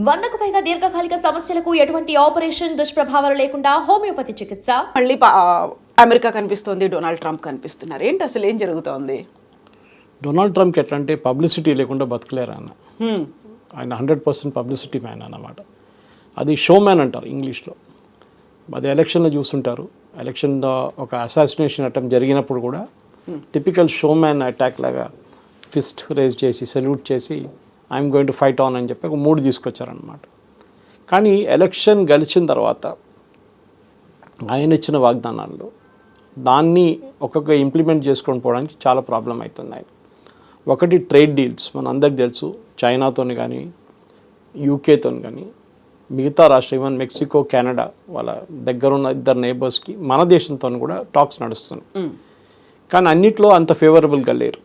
వందకు పైగా దీర్ఘకాలిక సమస్యలకు ఎటువంటి ఆపరేషన్ దుష్ప్రభావాలు లేకుండా హోమియోపతి చికిత్స? మళ్ళీ పా- అమెరికా కనిపిస్తోంది డొనాల్డ్ ట్రంప్ కనిపిస్తున్నారు. ఏంటి అసలు ఏం జరుగుతోంది? డొనాల్డ్ ట్రంప్కి ఎట్లా అంటే పబ్లిసిటీ లేకుండా బతకలేరు ఆయన. ఆయన హండ్రెడ్ పర్సెంట్ పబ్లిసిటీ మ్యాన్ అన్నమాట. అది షో మ్యాన్ అంటారు ఇంగ్లీష్లో. అది ఎలక్షన్లో చూస్తుంటారు ఎలక్షన్లో ఒక అసాసినేషన్ అటెంప్ట్ జరిగినప్పుడు కూడా టిపికల్ షో మ్యాన్ అటాక్ లాగా ఫిస్ట్ రేజ్ చేసి సెల్యూట్ చేసి I'm going to fight on అని చెప్పి ఒక మూడు తీసుకొచ్చారనమాట కానీ ఎలక్షన్ గెలిచిన తర్వాత ఆయన ఇచ్చిన వాగ్దానాల్లో దాన్ని ఒక్కొక్క ఇంప్లిమెంట్ చేసుకొని పోవడానికి చాలా ప్రాబ్లం అవుతుంది ఆయన. ఒకటి ట్రేడ్ డీల్స్ మన అందరికి తెలుసు చైనాతో కానీ యూకేతో కానీ మిగతా రాష్ట్రం ఈవెన్ మెక్సికో కెనడా వాళ్ళ దగ్గర ఉన్న ఇద్దరు నేబర్స్కి మన దేశంతో కూడా టాక్స్ హ్మ్. కానీ అన్నిట్లో అంత ఫేవరబుల్గా లేరు.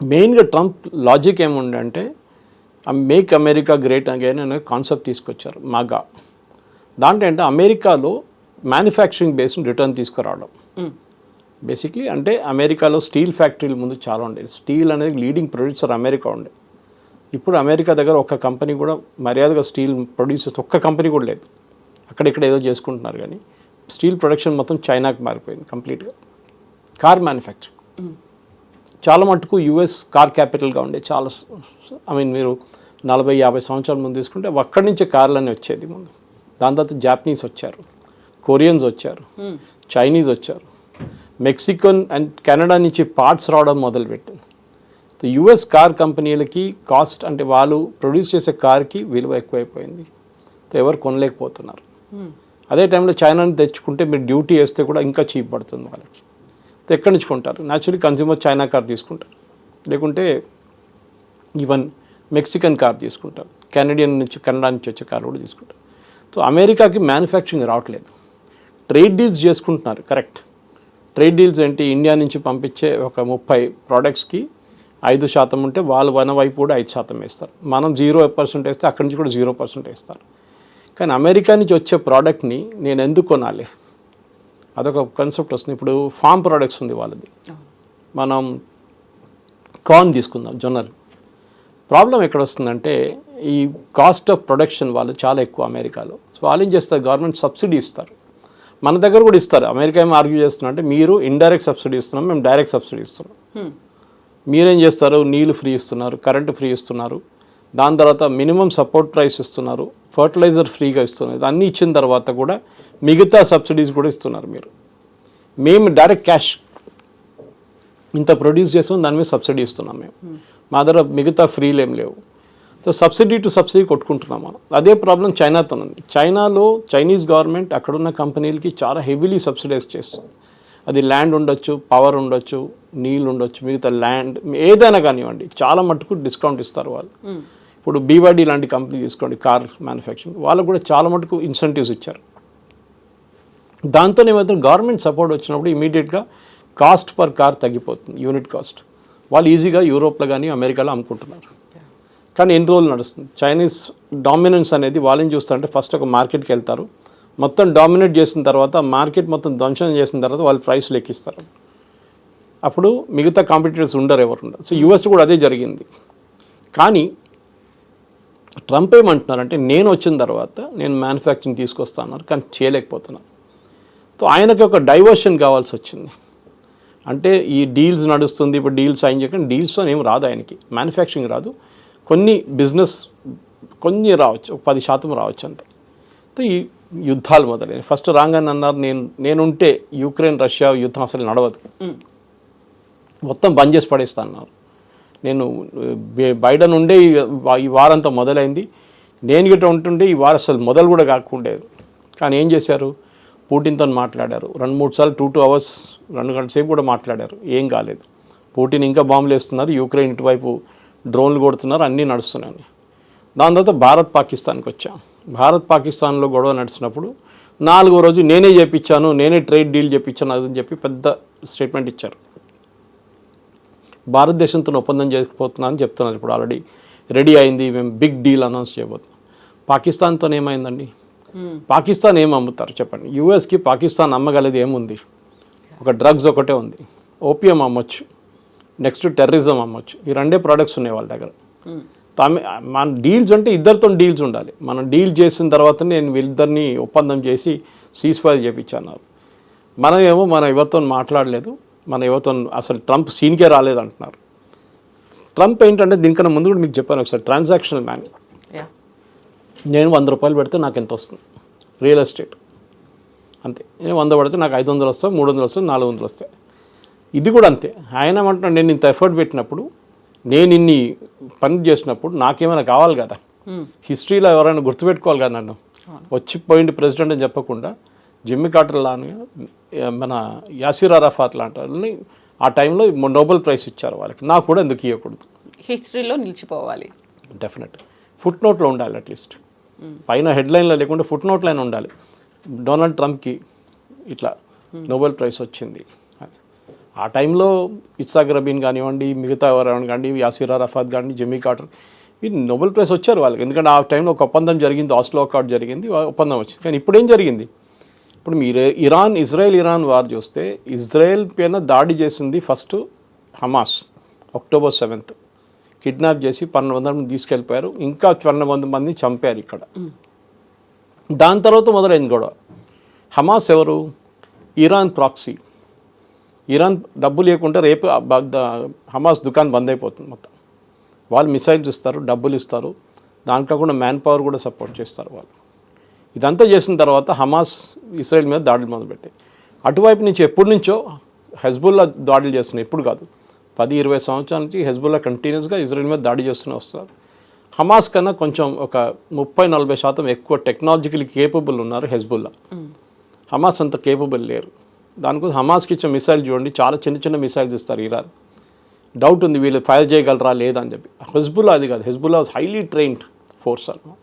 మెయిన్గా ట్రంప్ లాజిక్ ఏముండంటే మేక్ అమెరికా గ్రేట్ అగైన్ అనే కాన్సెప్ట్ తీసుకొచ్చారు మాగా. దాంట్లో ఏంటంటే అమెరికాలో మ్యానుఫ్యాక్చరింగ్ బేస్ని రిటర్న్ తీసుకురావడం. బేసిక్లీ అంటే అమెరికాలో స్టీల్ ఫ్యాక్టరీల ముందు చాలా ఉండేది స్టీల్ అనేది లీడింగ్ ప్రొడ్యూసర్ అమెరికా ఉండే. ఇప్పుడు అమెరికా దగ్గర ఒక్క కంపెనీ కూడా మర్యాదగా స్టీల్ ప్రొడ్యూసర్స్ ఒక్క కంపెనీ కూడా లేదు. అక్కడిక్కడ ఏదో చేసుకుంటున్నారు కానీ స్టీల్ ప్రొడక్షన్ మొత్తం చైనాకి మారిపోయింది కంప్లీట్గా. కార్ మ్యానుఫ్యాక్చరింగ్ చాలా మటుకు యుఎస్ కార్ క్యాపిటల్గా ఉండే చాలా ఐ మీన్ మీరు నలభై యాభై సంవత్సరాల ముందు తీసుకుంటే అక్కడి నుంచే కార్లన్నీ వచ్చేది ముందు. దాని తర్వాత జాపనీస్ వచ్చారు కొరియన్స్ వచ్చారు చైనీస్ వచ్చారు. మెక్సికన్ అండ్ కెనడా నుంచి పార్ట్స్ రావడం మొదలుపెట్టింది. సో యుఎస్ కార్ కంపెనీలకి కాస్ట్ అంటే వాళ్ళు ప్రొడ్యూస్ చేసే కార్కి విలువ ఎక్కువైపోయింది. సో ఎవరు కొనలేకపోతున్నారు. అదే టైంలో చైనాని తెచ్చుకుంటే మీరు డ్యూటీ వేస్తే కూడా ఇంకా చీప్ పడుతుంది వాళ్ళకి. ఎక్కడి నుంచి కొంటారు? న్యాచురలీ కన్జ్యూమర్ చైనా కార్ తీసుకుంటారు. లేకుంటే ఈవెన్ మెక్సికన్ కార్ తీసుకుంటారు. కెనడియన్ నుంచి కెనడా నుంచి వచ్చే కార్ కూడా తీసుకుంటారు. సో అమెరికాకి మ్యానుఫ్యాక్చరింగ్ రావట్లేదు. ట్రేడ్ డీల్స్ చేసుకుంటున్నారు. కరెక్ట్ ట్రేడ్ డీల్స్ ఏంటి? ఇండియా నుంచి పంపించే ఒక ముప్పై ప్రోడక్ట్స్కి ఐదు శాతం ఉంటే వాళ్ళు వన వైపు కూడా ఐదు శాతం వేస్తారు. మనం జీరో పర్సెంట్ వేస్తే అక్కడి నుంచి కూడా జీరో పర్సెంట్ వేస్తారు. కానీ అమెరికా నుంచి వచ్చే ప్రోడక్ట్ని నేను ఎందుకు కొనాలి? అదొక కాన్సెప్ట్ వస్తుంది. ఇప్పుడు ఫామ్ ప్రోడక్ట్స్ ఉంది వాళ్ళది. మనం కార్న్ తీసుకుందాం జొన్నలు. ప్రాబ్లం ఎక్కడ వస్తుందంటే ఈ కాస్ట్ ఆఫ్ ప్రొడక్షన్ వాళ్ళు చాలా ఎక్కువ అమెరికాలో. సో వాళ్ళు ఏం చేస్తారు? గవర్నమెంట్ సబ్సిడీ ఇస్తారు. మన దగ్గర కూడా ఇస్తారు. అమెరికా ఏం ఆర్గ్యూ చేస్తున్నా అంటే మీరు ఇండైరెక్ట్ సబ్సిడీ ఇస్తున్నాం మేము డైరెక్ట్ సబ్సిడీ ఇస్తున్నాం. హ్మ్. మీరేం చేస్తారు? నీళ్ళు ఫ్రీ ఇస్తున్నారు కరెంటు ఫ్రీ ఇస్తున్నారు. దాని తర్వాత మినిమం సపోర్ట్ ప్రైస్ ఇస్తున్నారు ఫర్టిలైజర్ ఫ్రీగా ఇస్తున్నారు. ఇదన్నీ ఇచ్చిన తర్వాత కూడా మిగతా సబ్సిడీస్ కూడా ఇస్తున్నారు మీరు. మేము డైరెక్ట్ క్యాష్ ఇంత ప్రొడ్యూస్ చేస్తాం దాని మీద సబ్సిడీ ఇస్తున్నాం మేము. మా దగ్గర మిగతా ఫ్రీలు ఏం లేవు. సో సబ్సిడీ టు సబ్సిడీ కొట్టుకుంటున్నాం మనం. అదే ప్రాబ్లం చైనాతో ఉంది. చైనాలో చైనీస్ గవర్నమెంట్ అక్కడున్న కంపెనీలకి చాలా హెవీలీ సబ్సిడైజ్ చేస్తుంది. అది ల్యాండ్ ఉండొచ్చు పవర్ ఉండొచ్చు నీళ్ళు ఉండొచ్చు మిగతా ల్యాండ్ ఏదైనా కానివ్వండి చాలా మటుకు డిస్కౌంట్ ఇస్తారు వాళ్ళు. ఇప్పుడు బీవాడి లాంటి కంపెనీ తీసుకోండి కార్ మ్యానుఫ్యాక్చరింగ్. వాళ్ళకు కూడా చాలా మటుకు ఇన్సెంటివ్స్ ఇచ్చారు. దాంతో మాత్రం గవర్నమెంట్ సపోర్ట్ వచ్చినప్పుడు ఇమీడియట్గా కాస్ట్ పర్ కార్ తగ్గిపోతుంది యూనిట్ కాస్ట్ వాళ్ళు ఈజీగా యూరోప్లో కానీ అమెరికాలో అమ్ముకుంటున్నారు. కానీ ఎన్ని రోజులు నడుస్తుంది? చైనీస్ డామినెన్స్ అనేది వాళ్ళని చూస్తారంటే ఫస్ట్ ఒక మార్కెట్కి వెళ్తారు. మొత్తం డామినేట్ చేసిన తర్వాత మార్కెట్ మొత్తం ధ్వంసం చేసిన తర్వాత వాళ్ళు ప్రైస్ లెక్కిస్తారు. అప్పుడు మిగతా కాంపిటీటర్స్ ఉండరు ఎవరు ఉండరు సో యుఎస్ కూడా అదే జరిగింది. కానీ ట్రంప్ ఏమంటున్నారంటే నేను వచ్చిన తర్వాత నేను మ్యానుఫ్యాక్చరింగ్ తీసుకొస్తాను కానీ చేయలేకపోతున్నాను సో ఆయనకి ఒక డైవర్షన్ కావాల్సి వచ్చింది. అంటే ఈ డీల్స్ నడుస్తుంది ఇప్పుడు డీల్స్ సైన్ చేయకుండా డీల్స్తో ఏం రాదు ఆయనకి. మ్యానుఫ్యాక్చరింగ్ రాదు. కొన్ని బిజినెస్ కొన్ని రావచ్చు ఒక పది శాతం రావచ్చు అంతే. సో ఈ యుద్ధాలు మొదలైనవి. ఫస్ట్ రాగానే అన్నారు నేను నేనుంటే యూక్రెయిన్ రష్యా యుద్ధం అసలు నడవదు. మొత్తం బంద్ చేసి పడేస్తా అన్నారు. నేను బే- బైడెన్ ఉండే ఈ వా- ఈ వారంతా మొదలైంది. నేను గిట్ట ఉంటుండే ఈ వారం అసలు మొదలు కూడా కాకుండేది. కానీ ఏం చేశారు? పూటిన్తో మాట్లాడారు. రెండు మూడు సార్లు టూ టూ అవర్స్ రెండు గంటల సేపు కూడా మాట్లాడారు. ఏం కాలేదు. పూటిన్ ఇంకా బాంబులు వేస్తున్నారు. యూక్రెయిన్ ఇటువైపు డ్రోన్లు కొడుతున్నారు. అన్నీ నడుస్తున్నాయి. దాని తర్వాత భారత్ పాకిస్తాన్కి వచ్చాం. భారత్ పాకిస్తాన్లో గొడవ నడిచినప్పుడు నాలుగో రోజు నేనే చేపించాను నేనే ట్రేడ్ డీల్ చేపించాను అది అని చెప్పి పెద్ద స్టేట్మెంట్ ఇచ్చారు. భారతదేశంతో ఒప్పందం చేయకపోతున్నా అని చెప్తున్నారు. ఇప్పుడు ఆల్రెడీ రెడీ అయింది. మేము బిగ్ డీల్ అనౌన్స్ చేయబోతున్నాం. పాకిస్తాన్తో ఏమైందండి పాకిస్తాన్ ఏం అమ్ముతారు చెప్పండి? యూఎస్కి పాకిస్తాన్ అమ్మగలది ఏముంది? ఒక డ్రగ్స్ ఒకటే ఉంది. ఓపియం అమ్మొచ్చు. నెక్స్ట్ టెర్రరిజం అమ్మొచ్చు. ఈ రెండే ప్రోడక్ట్స్ ఉన్నాయి వాళ్ళ దగ్గర. తమి మన డీల్స్ అంటే ఇద్దరితో డీల్స్ ఉండాలి. మనం డీల్ చేసిన తర్వాత నేను వీళ్ళిద్దరిని ఒప్పందం చేసి సీజ్ ఫైర్ చేయించన్నారు మనం ఏమో మనం ఎవరితో మాట్లాడలేదు. మన ఎవరితో అసలు ట్రంప్ సీన్కే రాలేదు అంటున్నారు ట్రంప్ ఏంటంటే దీనికన్నా ముందు కూడా మీకు చెప్పాను ఒకసారి ట్రాన్సాక్షనల్ మ్యాన్. నేను వంద రూపాయలు పెడితే నాకు ఎంత వస్తుంది? రియల్ ఎస్టేట్ అంతే. నేను వంద పడితే నాకు ఐదు వందలు వస్తాయి మూడు వందలు వస్తాయి నాలుగు వందలు వస్తాయి. ఇది కూడా అంతే. ఆయన ఏమంటున్నాడు నేను ఇంత ఎఫర్ట్ పెట్టినప్పుడు నేను ఇన్ని పని చేసినప్పుడు నాకేమైనా కావాలి కదా? హిస్టరీలో ఎవరైనా గుర్తుపెట్టుకోవాలి కదా నన్ను? వచ్చి పోయింది ప్రెసిడెంట్ అని చెప్పకుండా జిమ్మి కార్టర్ లాని మన యాసిర్ అరాఫాత్ లాంటి వాళ్ళని ఆ టైంలో నోబెల్ ప్రైజ్ ఇచ్చారు వాళ్ళకి. నాకు కూడా ఎందుకు ఇవ్వకూడదు హిస్టరీలో నిలిచిపోవాలి. డెఫినెట్ ఫుట్ నోట్లో ఉండాలి అట్లీస్ట్ పైన హెడ్లైన్లో లేకుండా ఫుట్ నోట్లైనా ఉండాలి. డొనాల్డ్ ట్రంప్కి ఇట్లా నోబెల్ ప్రైజ్ వచ్చింది. ఆ టైంలో ఇస్సాక్ రబీన్ కానివ్వండి మిగతా ఎవరైనా కానివ్వండి యాసిరా రఫాత్ కానీ జెమీ కార్టర్ ఇది నోబెల్ ప్రైజ్ వచ్చారు వాళ్ళకి. ఎందుకంటే ఆ టైంలో ఒక ఒప్పందం జరిగింది ఆస్లో కార్డ్ జరిగింది ఒప్పందం వచ్చింది. కానీ ఇప్పుడు ఏం జరిగింది? ఇప్పుడు మీరు ఇరాన్ ఇజ్రాయెల్ ఇరాన్ వార్ చూస్తే ఇజ్రాయెల్ పైన దాడి చేసింది first Hamas October seventh. Kidnap చేసి పన్నెండు వందల మంది తీసుకెళ్ళిపోయారు. ఇంకా పన్నెండు వందల మంది చంపారు ఇక్కడ. దాని తర్వాత మొదలైంది గొడవ. హమాస్ ఎవరు? Iran proxy. ఇరాన్ డబ్బు లేకుంటే రేపు హమాస్ దుకాన్ బంద్ అయిపోతుంది మొత్తం. వాళ్ళు మిసైల్స్ ఇస్తారు డబ్బులు ఇస్తారు. దాంట్లో కూడా మ్యాన్ పవర్ కూడా సపోర్ట్ చేస్తారు వాళ్ళు. ఇదంతా చేసిన తర్వాత హమాస్ ఇస్రాయల్ మీద దాడులు మొదలుపెట్టాయి. అటువైపు నుంచి ఎప్పటి నుంచో హెజ్బుల్లా దాడులు చేస్తున్నాయి. ఇప్పుడు కాదు. పది ఇరవై సంవత్సరాల నుంచి హెజ్బుల్లా కంటిన్యూస్గా ఇజ్రాయల్ మీద దాడి చేస్తూనే వస్తారు హమాస్ కన్నా కొంచెం ఒక ముప్పై నలభై శాతం ఎక్కువ టెక్నాలజికలీ కేపబుల్ ఉన్నారు హెజ్బుల్లా. హమాస్ అంత కేపబుల్ లేరు. దానికోసం హమాస్కి ఇచ్చే మిసైల్ చూడండి చాలా చిన్న చిన్న మిసైల్స్ ఇస్తారు ఇరాన్. డౌట్ ఉంది వీళ్ళు ఫైర్ చేయగలరా లేదా అని చెప్పి. హెజ్బుల్లా అది కాదు. హెజ్బుల్లా హైలీ ట్రైన్డ్ ఫోర్స్ అన్నమాట.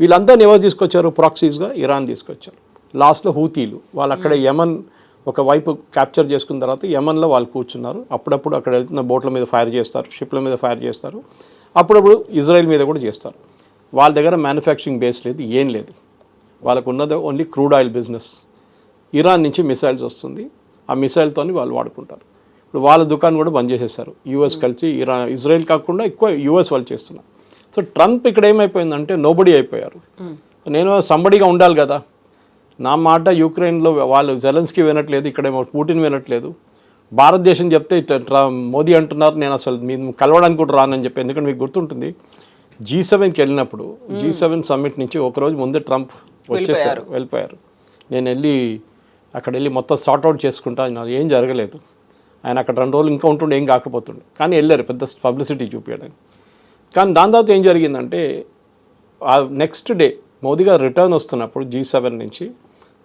వీళ్ళందరినీ ఎవరు తీసుకొచ్చారు? ప్రాక్సీస్గా ఇరాన్ తీసుకొచ్చారు. లాస్ట్లో హూతీలు. వాళ్ళు అక్కడ యమన్ ఒక వైపు క్యాప్చర్ చేసుకున్న తర్వాత యమన్లో వాళ్ళు కూర్చున్నారు. అప్పుడప్పుడు అక్కడ వెళ్తున్న బోట్ల మీద ఫైర్ చేస్తారు షిప్ల మీద ఫైర్ చేస్తారు. అప్పుడప్పుడు ఇజ్రాయెల్ మీద కూడా చేస్తారు. వాళ్ళ దగ్గర మ్యానుఫ్యాక్చరింగ్ బేస్ లేదు ఏం లేదు. వాళ్ళకు ఉన్నది only crude oil business Iran నుంచి మిసైల్స్ వస్తుంది. ఆ మిసైల్తోని వాళ్ళు వాడుకుంటారు. ఇప్పుడు వాళ్ళ దుకాణం కూడా బంద్ చేసేసారు యూఎస్ కలిసి ఇరాన్ ఇజ్రాయెల్ కాకుండా ఎక్కువ యూఎస్ వాళ్ళు చేస్తున్నారు. సో ట్రంప్ ఇక్కడ ఏమైపోయిందంటే నోబడి అయిపోయారు. నేను సంబడిగా ఉండాలి కదా. నా మాట యూక్రెయిన్లో వాళ్ళు జెలెన్స్కి వినట్లేదు ఇక్కడేమో పుటిన్ వినట్లేదు. భారతదేశం చెప్తే మోదీ అంటున్నారు నేను అసలు మీ కలవడానికి కూడా రానని చెప్పి ఎందుకంటే మీకు గుర్తుంటుంది జీ సెవెన్కి వెళ్ళినప్పుడు జీ సెవెన్ సమ్మిట్ నుంచి ఒకరోజు ముందే ట్రంప్ వచ్చేసారు వెళ్ళిపోయారు. నేను వెళ్ళి అక్కడ వెళ్ళి మొత్తం సార్ట్అవుట్ చేసుకుంటా నాకు ఏం జరగలేదు. ఆయన అక్కడ రెండు రోజులు ఇంకా ఉంటుండే ఏం కాకపోతుండే. కానీ వెళ్ళారు పెద్ద పబ్లిసిటీ చూపించడానికి. కానీ దాని తర్వాత ఏం జరిగిందంటే నెక్స్ట్ డే మోదీ గారు రిటర్న్ వస్తున్నప్పుడు జీ సెవెన్ నుంచి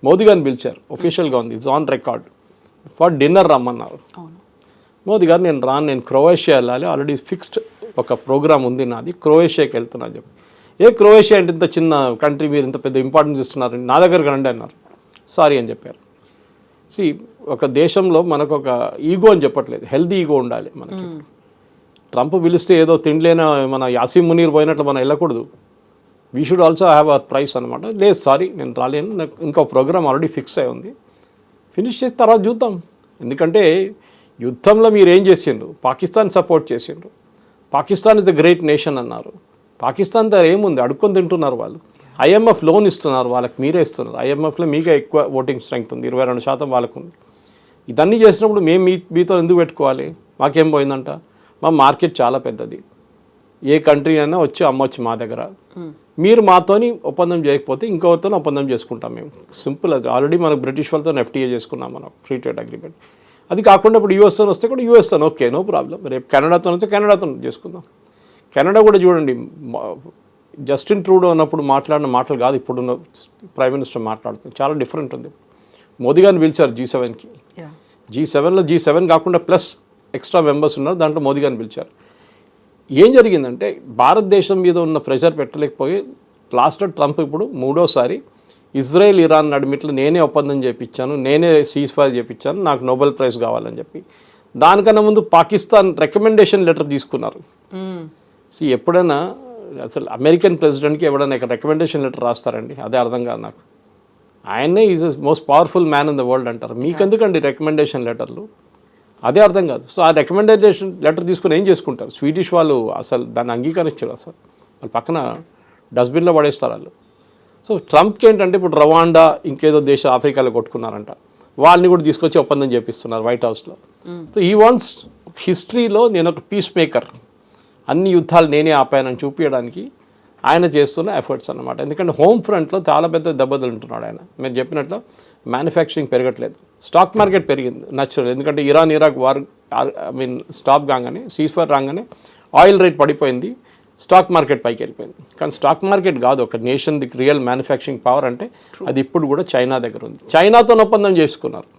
మోదీ గారిని పిలిచారు ఒఫీషియల్గా ఉంది. It's on record for dinner రమ్మన్నారు. మోదీ గారు నేను రాను. నేను క్రొయేషియా వెళ్ళాలి. ఆల్రెడీ ఫిక్స్డ్ ఒక ప్రోగ్రామ్ ఉంది నాది. క్రొయేషియాకి వెళ్తున్నా చెప్పి. ఏ క్రొయేషియా అంటే ఇంత చిన్న కంట్రీ మీరు ఇంత పెద్ద ఇంపార్టెన్స్ ఇస్తున్నారు? నా దగ్గర రండి అన్నారు. సారీ అని చెప్పారు. సి ఒక దేశంలో మనకు ఒక ఈగో అని చెప్పట్లేదు. హెల్దీ ఈగో ఉండాలి మనకి. ట్రంప్ పిలిస్తే ఏదో తిండిలేన మన యాసీం మునీర్ పోయినట్లు మనం వెళ్ళకూడదు. We should also have a price అనమాట లేదు సారీ నేను రాలేను. నాకు ఇంకో ప్రోగ్రామ్ ఆల్రెడీ ఫిక్స్ అయి ఉంది. ఫినిష్ చేసి తర్వాత చూద్దాం. ఎందుకంటే యుద్ధంలో మీరు ఏం చేసిండ్రు? పాకిస్తాన్ సపోర్ట్ చేసిండ్రు. Pakistan is the great nation అన్నారు. పాకిస్తాన్ దగ్గర ఏముంది? అడుక్కొని తింటున్నారు వాళ్ళు. ఐఎంఎఫ్ లోన్ ఇస్తున్నారు వాళ్ళకి మీరే ఇస్తున్నారు. ఐఎంఎఫ్లో మీకే ఎక్కువ ఓటింగ్ స్ట్రెంగ్త్ ఉంది. ఇరవై రెండు శాతం వాళ్ళకు ఉంది. ఇదన్నీ చేసినప్పుడు మేము మీ మీతో ఎందుకు పెట్టుకోవాలి? మాకేం పోయిందంట? మా మార్కెట్ చాలా పెద్దది. ఏ కంట్రీ అయినా వచ్చి అమ్మొచ్చు మా దగ్గర. Hmm. మీరు మాతోని ఒప్పందం చేయకపోతే ఇంకొకరితో ఒప్పందం చేసుకుంటాం మేము. సింపుల్ అది. ఆల్రెడీ మనకు బ్రిటిష్ వాళ్ళతో ఎఫ్టీఏ చేసుకున్నాం మనం ఫ్రీ ట్రేడ్ అగ్రిమెంట్ అది కాకుండా ఇప్పుడు యూఎస్తో వస్తే కూడా యూఎస్తో ఓకే నో ప్రాబ్లం రేపు కెనడాతో వస్తే కెనడాతో చేసుకుందాం. కెనడా కూడా చూడండి జస్టిన్ ట్రూడో ఉన్నప్పుడు మాట్లాడిన మాటలు కాదు ఇప్పుడున్న ప్రైమ్ మినిస్టర్ మాట్లాడుతుంది. చాలా డిఫరెంట్ ఉంది. మోదీ గారిని పిలిచారు జీ సెవెన్కి జీ సెవెన్లో జీ సెవెన్ కాకుండా ప్లస్ ఎక్స్ట్రా మెంబర్స్ ఉన్నారు దాంట్లో మోదీ గారిని పిలిచారు. ఏం జరిగిందంటే భారతదేశం మీద ఉన్న ప్రెషర్ పెట్టలేకపోయి లాస్ట్ ట్రంప్ ఇప్పుడు మూడోసారి ఇజ్రాయెల్ ఇరాన్ నడిమిట్లో నేనే ఒప్పందం చేపించాను నేనే సీజ్ ఫైర్ చేపించాను నాకు నోబెల్ ప్రైజ్ కావాలని చెప్పి. దానికన్నా ముందు పాకిస్తాన్ రికమెండేషన్ లెటర్ తీసుకున్నారు. సి ఎప్పుడైనా అసలు అమెరికన్ ప్రెసిడెంట్కి ఎవడైనా రికమెండేషన్ లెటర్ రాస్తారండి? అదే అర్థం కాదు నాకు. ఆయనే is most powerful man in the world అంటారు. మీకెందుకండి రికమెండేషన్ లెటర్లు? అదే అర్థం కాదు. సో ఆ రికమెండేషన్ లెటర్ తీసుకుని ఏం చేసుకుంటారు? స్వీడిష్ వాళ్ళు అసలు దాన్ని అంగీకరించారు అసలు. వాళ్ళు పక్కన డస్ట్బిన్లో పడేస్తారు వాళ్ళు. సో ట్రంప్కి ఏంటంటే ఇప్పుడు రవాండా ఇంకేదో దేశ ఆఫ్రికాలో కొట్టుకున్నారంట. వాళ్ళని కూడా తీసుకొచ్చి ఒప్పందం చేపిస్తున్నారు వైట్ హౌస్లో సో ఈ వాన్స్ హిస్టరీలో నేను ఒక పీస్ మేకర్ అన్ని యుద్ధాలు నేనే ఆపానని చూపించడానికి ఆయన చేస్తున్న ఎఫర్ట్స్ అన్నమాట. ఎందుకంటే హోమ్ ఫ్రంట్లో చాలా పెద్ద దెబ్బతింటున్నాడు ఆయన. మీరు చెప్పినట్లు మ్యానుఫ్యాక్చరింగ్ పెరగట్లేదు. స్టాక్ మార్కెట్ పెరిగింది. నచ్చురల్ ఎందుకంటే Iran Iraq war I mean stop కాగానే సీస్ఫర్ రాగానే ఆయిల్ రేట్ పడిపోయింది. స్టాక్ మార్కెట్ పైకి వెళ్ళిపోయింది. కానీ స్టాక్ మార్కెట్ కాదు. ఒక nation the real manufacturing power అంటే అది ఇప్పుడు కూడా చైనా దగ్గర ఉంది. చైనాతో ఒప్పందం చేసుకున్నారు.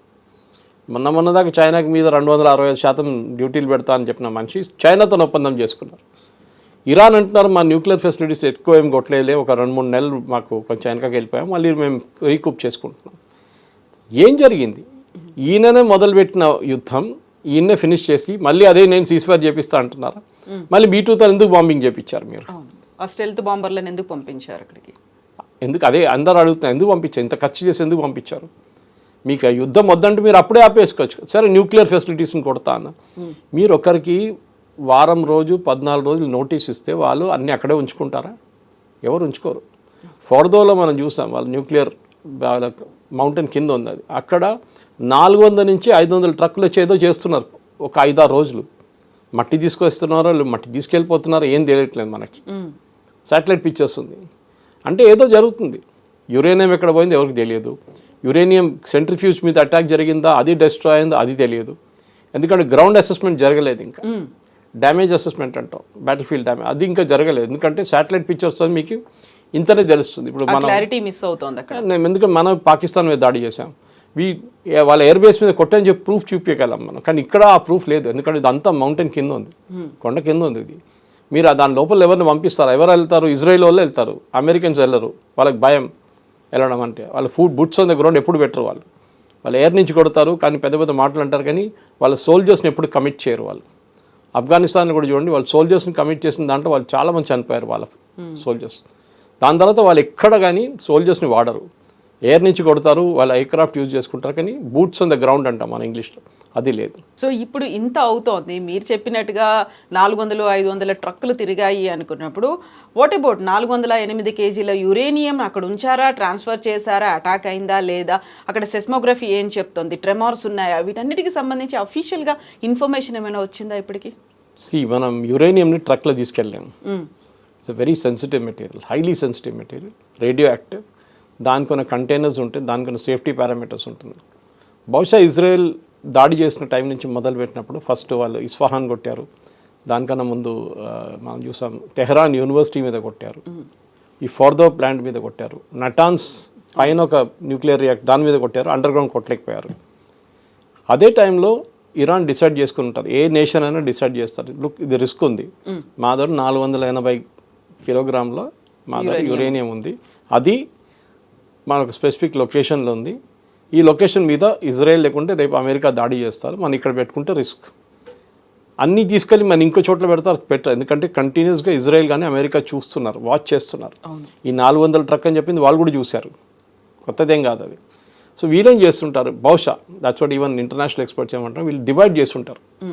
మొన్న మొన్న దాకా చైనాకి మీద రెండు వందల అరవై ఐదు శాతం డ్యూటీలు పెడతా అని చెప్పిన మనిషి చైనాతో ఒప్పందం చేసుకున్నారు. ఇరాన్ అంటున్నారు మా న్యూక్లియర్ ఫెసిలిటీస్ ఎక్కువ ఏం కొట్టలేదులే. ఒక రెండు మూడు నెలలు మాకు కొంచెం వెనకకి వెళ్ళిపోయాం. మళ్ళీ మేము రీకూప్ చేసుకుంటున్నాం. ఏం జరిగింది? ఈయననే మొదలుపెట్టిన యుద్ధం ఈయన్నే ఫినిష్ చేసి మళ్ళీ అదే నేను సీస్ఫైర్ చేపిస్తా అంటున్నారా? మళ్ళీ బీ టూతో ఎందుకు బాంబింగ్ చేపించారు మీరు? ఆ స్టెల్త్ బాంబర్లను ఎందుకు పంపించారు అక్కడికి? ఎందుకు అదే అందరు అడుగుతున్నారు ఎందుకు పంపించారు? ఇంత ఖర్చు చేసి ఎందుకు పంపించారు? మీకు ఆ యుద్ధం వద్దంటే మీరు అప్పుడే ఆపేసుకోవచ్చు. సరే న్యూక్లియర్ ఫెసిలిటీస్ని కొడతా అన్న. మీరు ఒకరికి వారం రోజు పద్నాలుగు రోజులు నోటీస్ ఇస్తే వాళ్ళు అన్నీ అక్కడే ఉంచుకుంటారా? ఎవరు ఉంచుకోరు. ఫోర్దోలో మనం చూసాం వాళ్ళు న్యూక్లియర్ మౌంటైన్ కింద ఉంది అది. అక్కడ నాలుగు వందల నుంచి ఐదు వందల ట్రక్కులు వచ్చి ఏదో చేస్తున్నారు ఒక ఐదారు రోజులు. మట్టి తీసుకొస్తున్నారో మట్టి తీసుకెళ్ళిపోతున్నారో ఏం తెలియట్లేదు మనకి. శాటిలైట్ పిక్చర్స్ ఉంది. అంటే ఏదో జరుగుతుంది. యురేనియం ఎక్కడ పోయిందో ఎవరికి తెలియదు. యురేనియం సెంట్రిఫ్యూజ్ మీద అటాక్ జరిగిందా అది డెస్ట్రాయ్ అయిందా అది తెలియదు. ఎందుకంటే గ్రౌండ్ అసెస్మెంట్ జరగలేదు ఇంకా. డ్యామేజ్ అసెస్మెంట్ అంటాం. బ్యాటిల్ ఫీల్డ్ డ్యామేజ్ అది ఇంకా జరగలేదు. ఎందుకంటే శాటిలైట్ పిక్చర్స్ మీకు. ఇంతనే తెలుస్తుంది. ఇప్పుడు మనం క్లారిటీ మిస్ అవుతోంది అక్కడ. నేను ఎందుకంటే మనం పాకిస్తాన్ మీద దాడి చేసాం వీ వాళ్ళ ఎయిర్ బేస్ మీద కొట్టని చెప్పి ప్రూఫ్ చూపించగలం మనం. కానీ ఇక్కడ ఆ ప్రూఫ్ లేదు. ఎందుకంటే ఇదంతా మౌంటైన్ కింద ఉంది. కొండ కింద ఉంది ఇది. మీరు ఆ దాని లోపల ఎవరిని పంపిస్తారు? ఎవరు వెళ్తారు? ఇజ్రాయెల్ వాళ్ళు వెళ్తారు. అమెరికన్స్ వెళ్ళరు. వాళ్ళకి భయం వెళ్ళడం అంటే. వాళ్ళ food boots on the ground ఎప్పుడు పెట్టరు వాళ్ళు. వాళ్ళు ఎయిర్ నుంచి కొడతారు. కానీ పెద్ద పెద్ద మాటలు అంటారు కానీ వాళ్ళ సోల్జర్స్ని ఎప్పుడు కమిట్ చేయరు వాళ్ళు. ఆఫ్ఘనిస్తాన్ కూడా చూడండి వాళ్ళు సోల్జర్స్ని కమిట్ చేసిన దాంట్లో వాళ్ళు చాలా మంది చనిపోయారు వాళ్ళ సోల్జర్స్ దాని తర్వాత వాళ్ళు ఎక్కడ కానీ సోల్జర్స్ని వాడరు. ఎయిర్ నుంచి కొడతారు వాళ్ళ ఎయిర్క్రాఫ్ట్ యూజ్ చేసుకుంటారు కానీ బూట్స్ ఆన్ ద గ్రౌండ్ అంటాం మన ఇంగ్లీష్లో అది లేదు. సో ఇప్పుడు ఇంత అవుతోంది. మీరు చెప్పినట్టుగా నాలుగు వందలు ఐదు వందల ట్రక్కులు తిరిగాయి అనుకున్నప్పుడు వాట్ అబౌట్ నాలుగు వందల ఎనిమిది కేజీల యురేనియం అక్కడ ఉంచారా? ట్రాన్స్ఫర్ చేశారా? అటాక్ అయిందా? లేదా? అక్కడ సెస్మోగ్రఫీ ఏం చెప్తోంది? ట్రెమార్స్ ఉన్నాయా? వీటన్నిటికి సంబంధించి అఫీషియల్గా ఇన్ఫర్మేషన్ ఏమైనా వచ్చిందా ఇప్పటికి? సి మనం యురేనియంని ట్రక్లో తీసుకెళ్ళాము మ్మ్. It's very sensitive material highly sensitive material radioactive దానికి కొన్ని కంటైనర్స్ ఉంటాయి దానికి కొన్ని సేఫ్టీ పారామీటర్స్ ఉంటుంది. బహుశా ఇజ్రాయెల్ దాడి చేసిన టైం నుంచి మొదలు పెట్టినప్పుడు ఫస్ట్ వాళ్ళు ఇస్ఫహాన్ కొట్టారు. దానికన్నా ముందు మనం చూసాం తెహరాన్ యూనివర్సిటీ మీద కొట్టారు. ఈ ఫోర్దో ప్లాంట్ మీద కొట్టారు. నటాన్స్ పైన ఒక న్యూక్లియర్ రియాక్ట్ దాని మీద కొట్టారు అండర్ గ్రౌండ్ కొట్టలేకపోయారు. అదే టైంలో ఇరాన్ డిసైడ్ చేసుకుని ఉంటారు ఏ నేషన్ అయినా డిసైడ్ చేస్తారు. లుక్ ఇది రిస్క్ ఉంది. మా దగ్గర నాలుగు వందల ఎనభై కిలోగ్రాముల మా దగ్గర యురేనియం. ఉంది. అది మనకు స్పెసిఫిక్ లొకేషన్లో ఉంది. ఈ లొకేషన్ మీద ఇజ్రాయెల్ లేకుంటే రేపు అమెరికా దాడి చేస్తారు. మనం ఇక్కడ పెట్టుకుంటే రిస్క్. అన్నీ తీసుకెళ్ళి మన ఇంకో చోట్ల పెడతారు పెట్టరు. ఎందుకంటే కంటిన్యూస్గా ఇజ్రాయెల్ కానీ అమెరికా చూస్తున్నారు వాచ్ చేస్తున్నారు. ఈ నాలుగు వందల ట్రక్ అని చెప్పింది వాళ్ళు కూడా చూశారు. కొత్తదేం కాదు అది. సో వీళ్ళేం చేస్తుంటారు? బహుశా that's what even international experts ఏమంటారు వీళ్ళు డివైడ్ చేస్తుంటారు.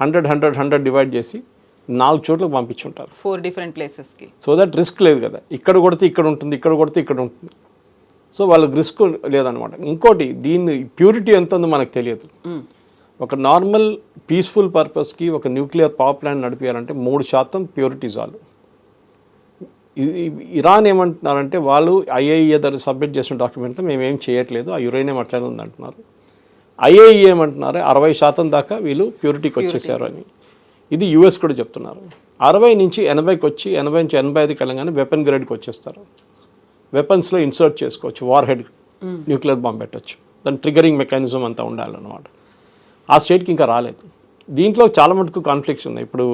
హండ్రెడ్ హండ్రెడ్ హండ్రెడ్ డివైడ్ చేసి నాలుగు చోట్లకు పంపించుంటారు. ఫోర్ డిఫరెంట్ ప్లేసెస్కి సో దట్ రిస్క్ లేదు కదా. ఇక్కడ కొడితే ఇక్కడ ఉంటుంది ఇక్కడ కొడితే ఇక్కడ ఉంటుంది. సో వాళ్ళకి రిస్క్ లేదనమాట ఇంకోటి దీన్ని ప్యూరిటీ ఎంత ఉందో మనకు తెలియదు. ఒక నార్మల్ పీస్ఫుల్ పర్పస్కి ఒక న్యూక్లియర్ పవర్ ప్లాంట్ నడిపించాలంటే మూడు శాతం ప్యూరిటీ చాలు ఇరాన్ ఏమంటున్నారంటే వాళ్ళు ఐఏఈఏ దగ్గర సబ్మిట్ చేసిన డాక్యుమెంట్లో మేము ఏం చేయట్లేదు ఆ యురేనియం అట్లనే ఉంది అంటున్నారు ఐఏఈ ఏమంటున్నారు అరవై శాతం దాకా వీళ్ళు ప్యూరిటీకి వచ్చేసారు అని. ఇది యుఎస్ కూడా చెప్తున్నారు. అరవై నుంచి ఎనభైకి వచ్చి ఎనభై నుంచి ఎనభై ఐదు కలంగానే వెపన్ గ్రేడ్కి వచ్చేస్తారు. వెపన్స్లో ఇన్సర్ట్ చేసుకోవచ్చు వార్ హెడ్ న్యూక్లియర్ బాంబ్ పెట్టచ్చు. దాని ట్రిగరింగ్ మెకానిజం అంతా ఉండాలన్నమాట. ఆ స్టేట్కి ఇంకా రాలేదు. దీంట్లో చాలా మటుకు కాన్ఫ్లిక్ట్స్ ఉన్నాయి. ఇప్పుడు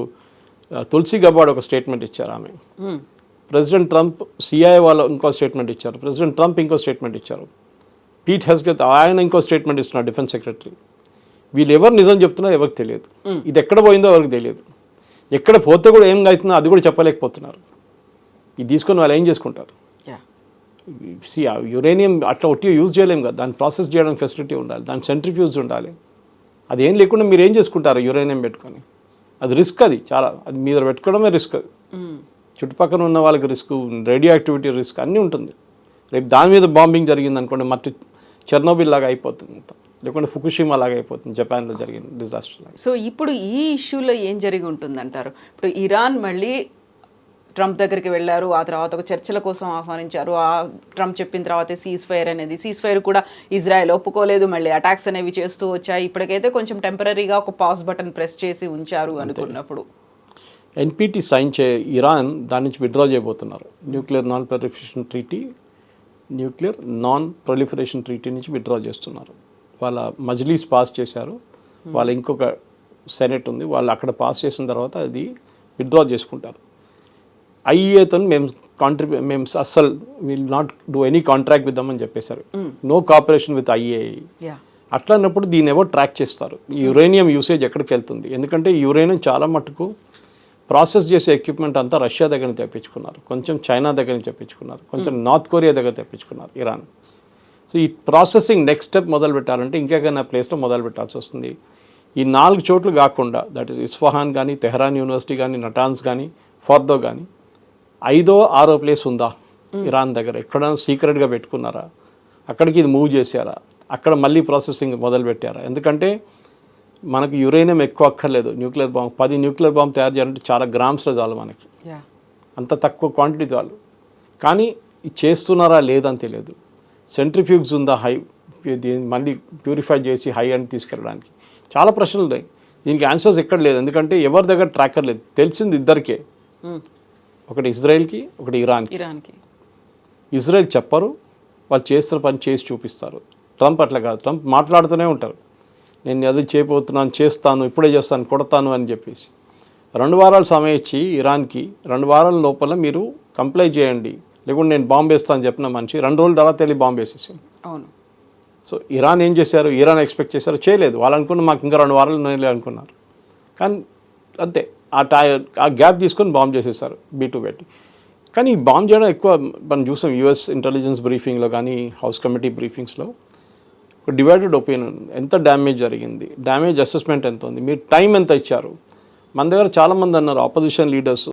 తులసి గబాడ్ ఒక స్టేట్మెంట్ ఇచ్చారు ఆమె. ప్రెసిడెంట్ ట్రంప్ సిఐ వాళ్ళు ఇంకో స్టేట్మెంట్ ఇచ్చారు. ప్రెసిడెంట్ ట్రంప్ ఇంకో స్టేట్మెంట్ ఇచ్చారు. పీట్ హెస్గత్ ఆయన ఇంకో స్టేట్మెంట్ ఇస్తున్నారు డిఫెన్స్ సెక్రటరీ. వీళ్ళు ఎవరు నిజం చెప్తున్నారో ఎవరికి తెలియదు. ఇది ఎక్కడ పోయిందో ఎవరికి తెలియదు. ఎక్కడ పోతే కూడా ఏం అవుతుందో అది కూడా చెప్పలేకపోతున్నారు. ఇది తీసుకొని వాళ్ళు ఏం చేసుకుంటారు? సి యురేనియం అట్లా ఒట్టి యూజ్ చేయలేం కదా. దాన్ని ప్రాసెస్ చేయడానికి ఫెసిలిటీ ఉండాలి. దాని సెంట్రిఫ్యూజ్ ఉండాలి. అది ఏం లేకుండా మీరు ఏం చేసుకుంటారు యురేనియం పెట్టుకొని? అది రిస్క్ అది చాలా. అది మీద పెట్టుకోవడమే రిస్క్ అది. చుట్టుపక్కల ఉన్న వాళ్ళకి రిస్క్ రేడియో యాక్టివిటీ రిస్క్ అన్నీ ఉంటుంది. రేపు దాని మీద బాంబింగ్ జరిగింది అనుకోండి మట్టి చెర్నోబిల్ లాగా అయిపోతుంది మొత్తం. లేకుంటే ఫుకుషిమా లాగా అయిపోతుంది జపాన్లో జరిగిన డిజాస్టర్ సో ఇప్పుడు ఈ ఇష్యూలో ఏం జరిగి ఉంటుంది అంటారు ఇప్పుడు ఇరాన్ మళ్ళీ ట్రంప్ దగ్గరికి వెళ్ళారు ఆ తర్వాత ఒక చర్చల కోసం ఆహ్వానించారు ఆ ట్రంప్ చెప్పిన తర్వాత సీజ్ ఫైర్ అనేది. సీజ్ ఫైర్ కూడా ఇజ్రాయెల్ ఒప్పుకోలేదు మళ్ళీ అటాక్స్ అనేవి చేస్తూ వచ్చాయి. ఇప్పటికైతే కొంచెం టెంపరీగా ఒక పాజ్ బటన్ ప్రెస్ చేసి ఉంచారు అనుకున్నప్పుడు. ఎన్పిటి సైన్ చే ఇరాన్ దాని నుంచి విత్డ్రా చేయబోతున్నారు. Nuclear non proliferation treaty nuclear non proliferation treaty నుంచి విత్డ్రా చేస్తున్నారు. వాళ్ళ మజ్లీస్ పాస్ చేశారు. వాళ్ళ ఇంకొక సెనెట్ ఉంది. వాళ్ళు అక్కడ పాస్ చేసిన తర్వాత అది విత్డ్రా చేసుకుంటారు. ఐఏతో మేము కాంట్రిబ్యూ మేము అస్సలు will not do any contract with అని చెప్పేశారు. నో కాపరేషన్ విత్ ఐఏ అట్లా అన్నప్పుడు దీన్ని ఎవరు ట్రాక్ చేస్తారు? ఈ యురేనియం యూసేజ్ ఎక్కడికి వెళ్తుంది? ఎందుకంటే యురేనియం చాలా మటుకు ప్రాసెస్ చేసే ఎక్విప్మెంట్ అంతా రష్యా దగ్గర తెప్పించుకున్నారు. కొంచెం చైనా దగ్గర తెప్పించుకున్నారు. కొంచెం నార్త్ కొరియా దగ్గర తెప్పించుకున్నారు. ఇరాన్. సో ఈ ప్రాసెసింగ్ నెక్స్ట్ స్టెప్ మొదలు పెట్టాలంటే ఇంకెక్కడైనా ప్లేస్లో మొదలు పెట్టాల్సి వస్తుంది. ఈ నాలుగు చోట్లు కాకుండా దట్ ఈస్ ఇస్ఫహాన్ కానీ తెహరాన్ యూనివర్సిటీ కానీ నటాన్స్ కానీ ఫార్దో కానీ ఐదో ఆరో ప్లేస్ ఉందా? ఇరాన్ దగ్గర. ఎక్కడైనా సీక్రెట్గా పెట్టుకున్నారా? అక్కడికి ఇది మూవ్ చేశారా? అక్కడ మళ్ళీ ప్రాసెసింగ్ మొదలు పెట్టారా? ఎందుకంటే మనకు యురేనియం ఎక్కువ అక్కర్లేదు. న్యూక్లియర్ బాంబ్ పది న్యూక్లియర్ బాంబ్ తయారు చేయాలంటే చాలా గ్రామ్స్లో చాలు మనకి. అంత తక్కువ క్వాంటిటీ చాలు. కానీ ఇది చేస్తున్నారా లేదని తెలియదు. సెంట్రిఫ్యూగ్స్ ఉందా హై దీన్ని మళ్ళీ ప్యూరిఫై చేసి హై అని తీసుకెళ్ళడానికి. చాలా ప్రశ్నలు ఉన్నాయి. దీనికి ఆన్సర్స్ ఎక్కడ లేదు. ఎందుకంటే ఎవరి దగ్గర ట్రాకర్ లేదు. తెలిసింది ఇద్దరికే. ఒకటి ఇజ్రాయెల్కి ఒకటి ఇరాన్కి. ఇరాన్కి. ఇజ్రాయెల్ చెప్పరు. వాళ్ళు చేస్తున్న పని చేసి చూపిస్తారు. ట్రంప్ అట్లా కాదు. ట్రంప్ మాట్లాడుతూనే ఉంటారు. నేను అది చేయబోతున్నాను చేస్తాను ఇప్పుడే చేస్తాను కొడతాను అని చెప్పేసి. రెండు వారాలు సమయం ఇచ్చి ఇరాన్కి రెండు వారాల లోపల మీరు కంప్లై చేయండి. లేకుంటే నేను బాంబు వేస్తాను చెప్పిన మనిషి రెండు రోజుల తర్వాత వెళ్ళి బాంబు వేసేసాను అవును. సో ఇరాన్ ఏం చేశారు? ఇరాన్ ఎక్స్పెక్ట్ చేశారు? చేయలేదు. వాళ్ళు అనుకున్న మాకు ఇంకా రెండు వారాలు నేను అనుకున్నారు. కానీ అంతే. ఆ టై ఆ గ్యాప్ తీసుకొని బాంబ్ చేసేసారు బీ టూ పెట్టి కానీ ఈ బాంబ్ చేయడం ఎక్కువ మనం చూసాం యూఎస్ ఇంటెలిజెన్స్ బ్రీఫింగ్లో కానీ హౌస్ కమిటీ బ్రీఫింగ్స్లో. ఒక డివైడెడ్ ఒపీనియన్ ఎంత డ్యామేజ్ జరిగింది? డ్యామేజ్ అసెస్మెంట్ ఎంత ఉంది? మీరు టైం ఎంత ఇచ్చారు? మన దగ్గర చాలామంది అన్నారు ఆపోజిషన్ లీడర్స్